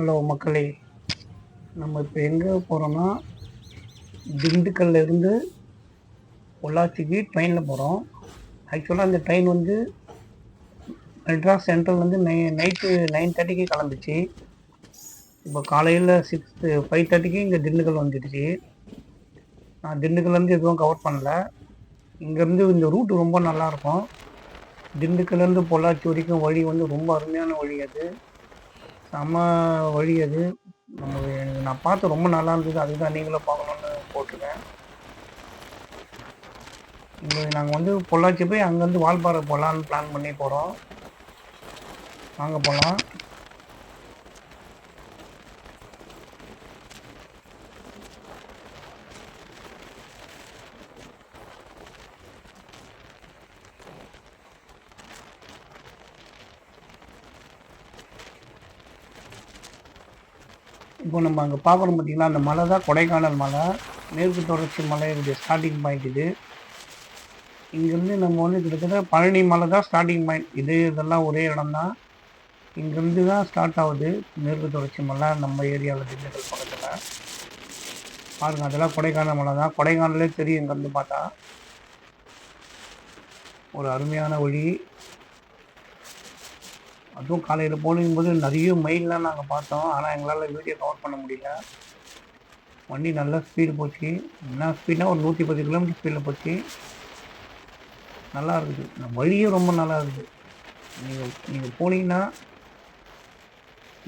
Hello மக்களே நம்ம இப்போ எங்கே போகிறோன்னா திண்டுக்கல்ல இருந்து பொள்ளாச்சிக்கு ட்ரெயினில் போகிறோம் ஆக்சுவலாக அந்த ட்ரெயின் வந்து மெட்ராஸ் சென்ட்ரல்லேருந்து நை நைட்டு நைன் தேர்ட்டிக்கு கிளம்பிச்சு. இப்போ காலையில் சிக்ஸ் ஃபைவ் தேர்ட்டிக்கு இங்கே திண்டுக்கல் வந்துடுச்சு. நான் திண்டுக்கல்லேருந்து எதுவும் கவர் பண்ணல. இங்கேருந்து இந்த ரூட் ரொம்ப நல்லாயிருக்கும் திண்டுக்கல்லேருந்து பொள்ளாச்சி வரைக்கும் வழி வந்து ரொம்ப அருமையான வழி அது. செம்ம வழி அது. நம்ம நான் பார்த்து ரொம்ப நல்லா இருந்தது. அதுதான் நீங்களும் பார்க்கணுன்னு போட்டிருக்கேன். இங்கே நாங்கள் வந்து பொள்ளாச்சி போய் அங்கேருந்து வால்பாறை போகலான்னு பிளான் பண்ணி போகிறோம் வாங்க போகலாம் இப்போ நம்ம அங்கே பார்க்குறோம் பார்த்திங்கன்னா அந்த மலை தான் கொடைக்கானல் மலை. மேற்கு தொடர்ச்சி மலையுடைய ஸ்டார்டிங் பாயிண்ட் இது. இங்கேருந்து நம்ம வந்து கிட்டத்தட்ட பழனி மலை தான் ஸ்டார்டிங் பாயிண்ட் இது இதெல்லாம் ஒரே இடம் தான். இங்கேருந்து தான் ஸ்டார்ட் ஆகுது மேற்கு தொடர்ச்சி மலை நம்ம ஏரியாவில் திண்டுக்கல் பக்கத்தில். பாருங்க அதெல்லாம் கொடைக்கானல் மலை தான். கொடைக்கானலே தெரியும் இங்கேருந்து பார்த்தா. ஒரு அருமையான வழி. அதுவும் காலையில் போகும்போது நிறைய மைல்லாம் நாங்கள் பார்த்தோம். ஆனால் எங்களால் வீடியோ கவர் பண்ண முடியல. வண்டி நல்ல ஸ்பீடு போச்சு. என்ன ஸ்பீட்னா ஒரு நூற்றி பத்து கிலோமீட்டர் ஸ்பீடில் போச்சு. நல்லா இருக்குது. இந்த வழியும் ரொம்ப நல்லா இருக்குது. நீங்கள் நீங்கள் போனீங்கன்னா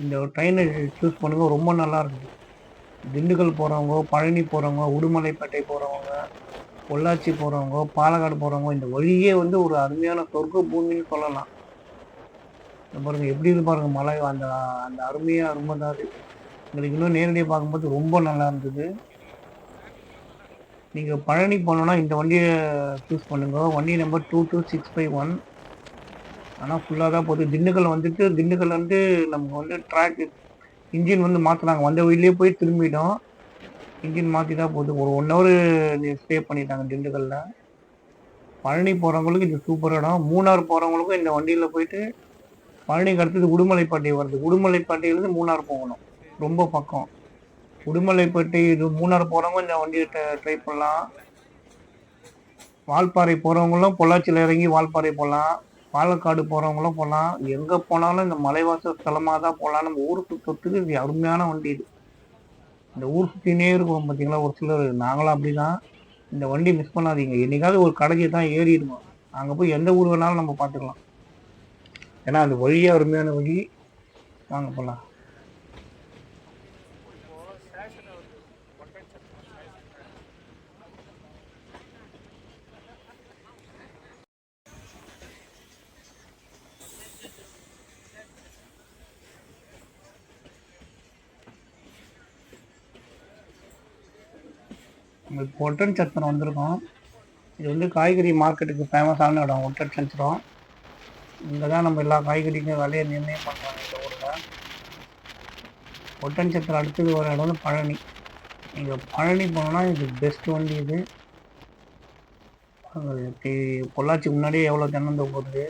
இந்த ட்ரெயினை சூஸ் பண்ணுங்க. ரொம்ப நல்லா இருக்குது. திண்டுக்கல் போகிறவங்க பழனி போகிறவங்க உடுமலைப்பேட்டை போகிறவங்க பொள்ளாச்சி போகிறவங்க பாலக்காடு போகிறவங்க இந்த வழியே வந்து ஒரு அருமையான சொர்க்க பூமின்னு சொல்லலாம். பாருங்கள் எப்படி இருந்து பாருங்கள் மலை அந்த அந்த அருமையாக ரொம்ப தான் எங்களுக்கு இன்னும் நேரடியாக பார்க்கும்போது ரொம்ப நல்லா இருந்தது. நீங்கள் பழனி போனோன்னா இந்த வண்டியை சூஸ் பண்ணுங்க. வண்டி number two two six five one ஆனால் ஃபுல்லாக தான் போகுது. திண்டுக்கல் வந்துட்டு திண்டுக்கல் வந்து நமக்கு வந்து ட்ராக் இன்ஜின் வந்து மாற்றினாங்க வந்த வழியிலே போய் திரும்பிட்டோம். இன்ஜின் மாற்றி தான் போகுது. ஒரு ஒன் ஹவர் ஸ்டே பண்ணிட்டாங்க திண்டுக்கல்ல. பழனி போகிறவங்களுக்கு இது சூப்பர் இடம். மூணார் போகிறவங்களுக்கும் இந்த வண்டியில் போயிட்டு பழனிக்கு அடுத்தது உடுமலைப்பட்டி வருது. உடுமலைப்பட்டியிலேருந்து மூணார் போகணும். ரொம்ப பக்கம். உடுமலைப்பட்டி இது மூணார் போகிறவங்க இந்த வண்டியை ட்ரை பண்ணலாம். வால்பாறை போகிறவங்களும் பொள்ளாச்சியில் இறங்கி வால்பாறை போகலாம் பாலக்காடு போகிறவங்களும் போகலாம் எங்கே போனாலும் இந்த மலைவாச ஸ்தலமாக தான் போகலாம் நம்ம ஊர் சுற்றத்துக்கு இது அருமையான வண்டி இது. இந்த ஊர் சுற்றினே இருக்கும் பார்த்தீங்களா ஒரு சிலர். நாங்களும் அப்படி தான் இந்த வண்டி மிஸ் பண்ணாதீங்க. என்னைக்காவது ஒரு கடைக்கு தான் ஏறிடுவோம். அங்கே போய் எந்த ஊர் வேணாலும் நம்ம பார்த்துக்கலாம் ஏன்னா அந்த வழியே அருமையான வழி. வாங்க போகலாம் இப்போ ஒட்டன் சத்திரம் வந்திருக்கோம். இது வந்து காய்கறி மார்க்கெட்டுக்கு ஃபேமஸான இடம் ஒட்டன் சத்திரம். இங்கே தான் நம்ம எல்லா காய்கறிக்கும் விலையை நிர்ணயம் பண்ணுறாங்க இந்த ஊரில். ஒட்டன்சத்தில் அடுத்தது ஒரு இடம் வந்து பழனி. நீங்கள் பழனி போனோன்னா இது பெஸ்ட் வண்டி இது. பாருங்க, பொள்ளாச்சி முன்னாடியே எவ்வளோ தென்னந்தோப்பு போகுது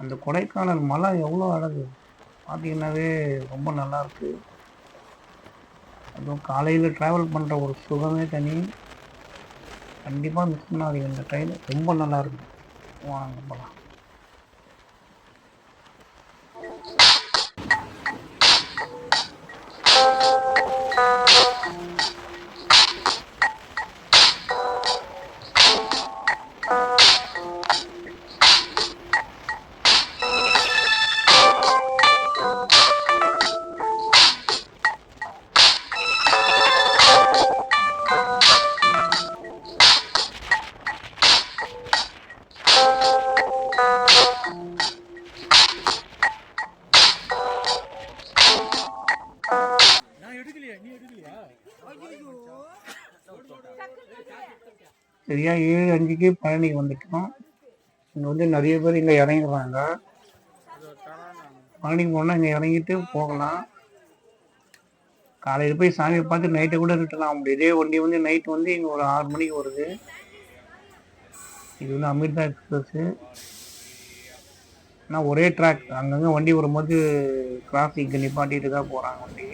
அந்த கொடைக்கானல் மலை எவ்வளோ அழகு. பார்த்தீங்கன்னாவே ரொம்ப நல்லாயிருக்கு அதுவும் காலையில் ட்ராவல் பண்ணுற ஒரு சுகமே தனி. கண்டிப்பாக மிஸ் பண்ணாதீங்க இந்த ட்ரெயின் ரொம்ப நல்லா வாங்க போகலாம் சரியா ஏழு அஞ்சுக்கு பழனி வந்துட்டோம். இங்கே வந்து நிறைய பேர் இங்கே இறங்கிடுறாங்க. பழனிக்கு போனால் இங்கே இறங்கிட்டு போகலாம். காலையில் போய் சாமியை பார்த்து நைட்டை கூட ரிட்டர்ன் அப்படி இதே வண்டி வந்து நைட் வந்து இங்கே ஒரு ஆறு மணிக்கு வருது. இது வந்து அமிர்தா எக்ஸ்பிரஸ்ஸு ஆனால் ஒரே ட்ராக் அங்கங்கே வண்டி வரும்போது கிராசிக்கு நிப்பாட்டிட்டு தான் போகிறாங்க வண்டி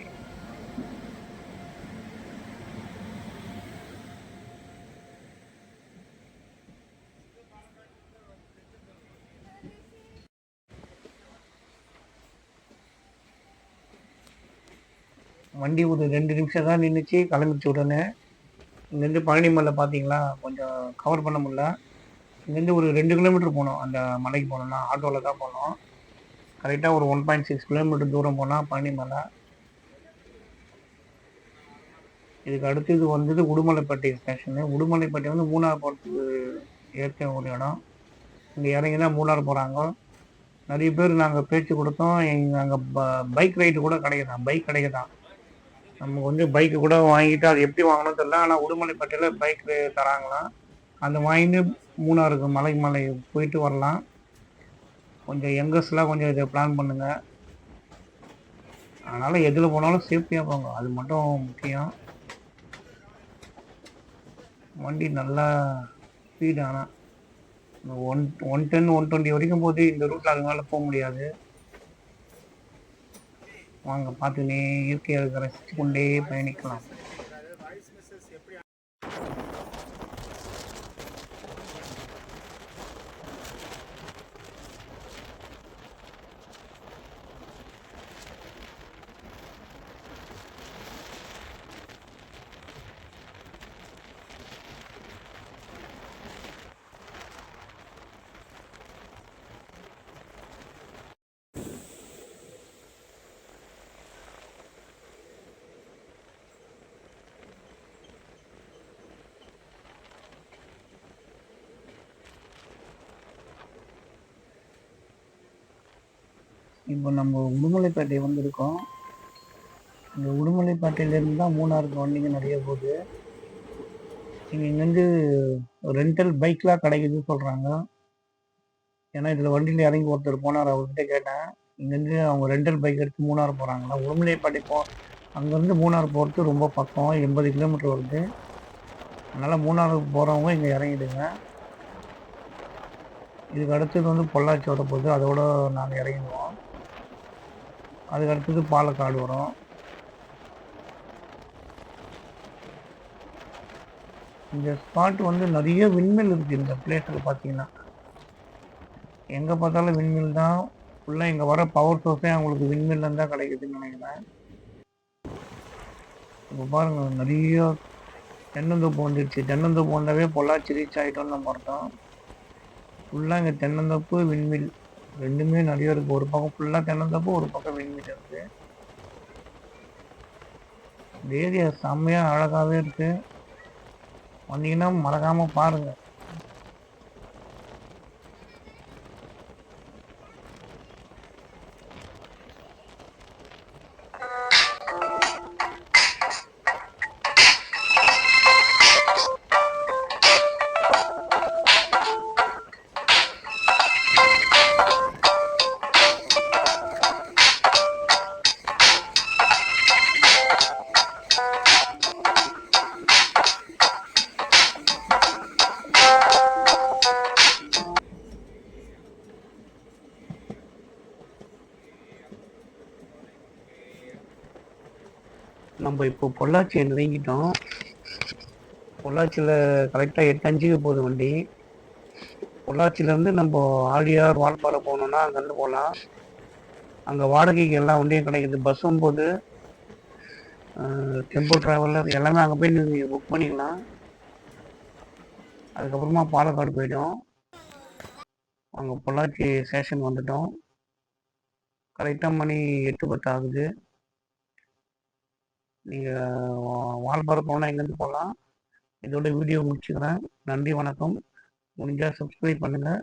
வண்டி ஒரு ரெண்டு நிமிஷம் தான் நின்றுச்சு கிளம்பிச்சு உடனே. இங்கேருந்து பழனி மலை பார்த்தீங்களா? கொஞ்சம் கவர் பண்ண முடியல. இங்கேருந்து ஒரு ரெண்டு கிலோமீட்டர் போனோம். அந்த மலைக்கு போனோம்னா ஆட்டோவில் தான் போனோம். கரெக்டாக ஒரு ஒன் பாயிண்ட் சிக்ஸ் கிலோமீட்டர் தூரம் போனால் பழனி மலை. இதுக்கு அடுத்து இது வந்தது உடுமலைப்பட்டி ஸ்டேஷனு உடுமலைப்பட்டி வந்து மூணார் போகிறதுக்கு ஏற்ற ஒரு இடம். இங்கே இறங்கி தான் மூணார் போகிறாங்க நிறைய பேர் நாங்கள் பேச்சு கொடுத்தோம். எங்கள் அங்கே பைக் ரைடு கூட கிடைக்குதான் பைக் கிடைக்குதான் நம்ம வந்து பைக்கு கூட வாங்கிட்டு அது எப்படி வாங்கணும்னு தெரியல. ஆனால் உடுமலைப்பட்டியில் பைக் தராங்களாம். அந்த வாங்கிட்டு மூணாருக்கு மலை மலை போயிட்டு வரலாம். கொஞ்சம் யங்கர்ஸ்லாம் கொஞ்சம் இதை பிளான் பண்ணுங்கள் அதனால் எதில் போனாலும் சேஃப்டியாக போங்க. அது மட்டும் முக்கியம். வண்டி நல்லா ஸ்பீடு ஆனால் one one ten one twenty வரைக்கும் போது இந்த ரூட்டில் அது மேலே போக முடியாது. வாங்க பார்த்துனே இயற்கையை ரசித்து கொண்டே பயணிக்கலாம். இப்போ நம்ம உடுமலைப்பேட்டை வந்திருக்கோம். இந்த உடுமலைப்பேட்டையிலேருந்து தான் மூணாருக்கு வண்டிங்க நிறைய போகுது. இங்கே இங்கேருந்து ரெண்டல் பைக்லாம் கிடைக்குதுன்னு சொல்கிறாங்க ஏன்னா இதில் வண்டியில் இறங்கி ஒருத்தர் போனார் அவர்கிட்ட கேட்டேன். இங்கேருந்து அவங்க ரெண்டல் பைக் எடுத்து மூணார் போகிறாங்களா உடுமலைப்பேட்டை போ அங்கேருந்து மூணார் போகிறது ரொம்ப பக்கம் எண்பது கிலோமீட்டர் வருது. அதனால் மூணாருக்கு போகிறவங்க இங்கே இறங்கிடுங்க. இதுக்கு அடுத்தது வந்து பொள்ளாச்சி வர போகுது அதோட நாங்கள் இறங்கிடுவோம். அதுக்கு அடுத்தது பாலக்காடு வரும். இந்த ஸ்பாட் வந்து நிறைய விண்மில் இருக்குது இந்த பிளேஸில் பார்த்தீங்கன்னா. எங்கே பார்த்தாலும் விண்மில் தான். ஃபுல்லாக இங்கே வர பவர் சோர்ஸே அவங்களுக்கு விண்மில் தான் கிடைக்குதுன்னு நினைக்கிறேன். இப்போ பாருங்கள் நிறைய தென்னந்தோப்பு வந்துடுச்சு தென்னந்தோப்பு வந்தாவே பொள்ளாச்சி ரீச் ஆகிட்டோம்னு நம்ம பார்த்தோம் ஃபுல்லாக இங்கே தென்னந்தோப்பு விண்மில் ரெண்டுமே நிறைய இருக்கு ஒரு பக்கம் ஃபுல்லாக தென்னந்தப்போ ஒரு பக்கம் விண்மீன் இருக்கு. இந்த ஏரியா செம்மையாக அழகாகவே இருக்கு. வந்தீங்கன்னா மறக்காமல் பாருங்கள் நம்ம இப்போ பொள்ளாச்சியை நெருங்கிட்டோம். பொள்ளாச்சியில் கரெக்டாக எட்டு அஞ்சுக்கு போகுது வண்டி. பொள்ளாச்சியிலேருந்து நம்ம ஆழியார் வால்பாறை போகணுன்னா அங்கேருந்து போகலாம். அங்கே வாடகைக்கு எல்லா வண்டியும் கிடைக்குது. பஸ்ஸும் போது டெம்போ ட்ராவலர் எல்லாமே அங்கே போய் நீங்கள் புக் பண்ணிக்கலாம். அதுக்கப்புறமா பாலக்காடு போயிட்டோம். அங்கே பொள்ளாச்சி ஸ்டேஷன் வந்துட்டோம். கரெக்டாக மணி எட்டு பத்து ஆகுது. நீங்கள் வால்பாறை போனால் எங்கேருந்து போகலாம். இதோட வீடியோ முடிச்சுக்கிறேன். நன்றி வணக்கம். முடிஞ்சால் சப்ஸ்கிரைப் பண்ணுங்கள்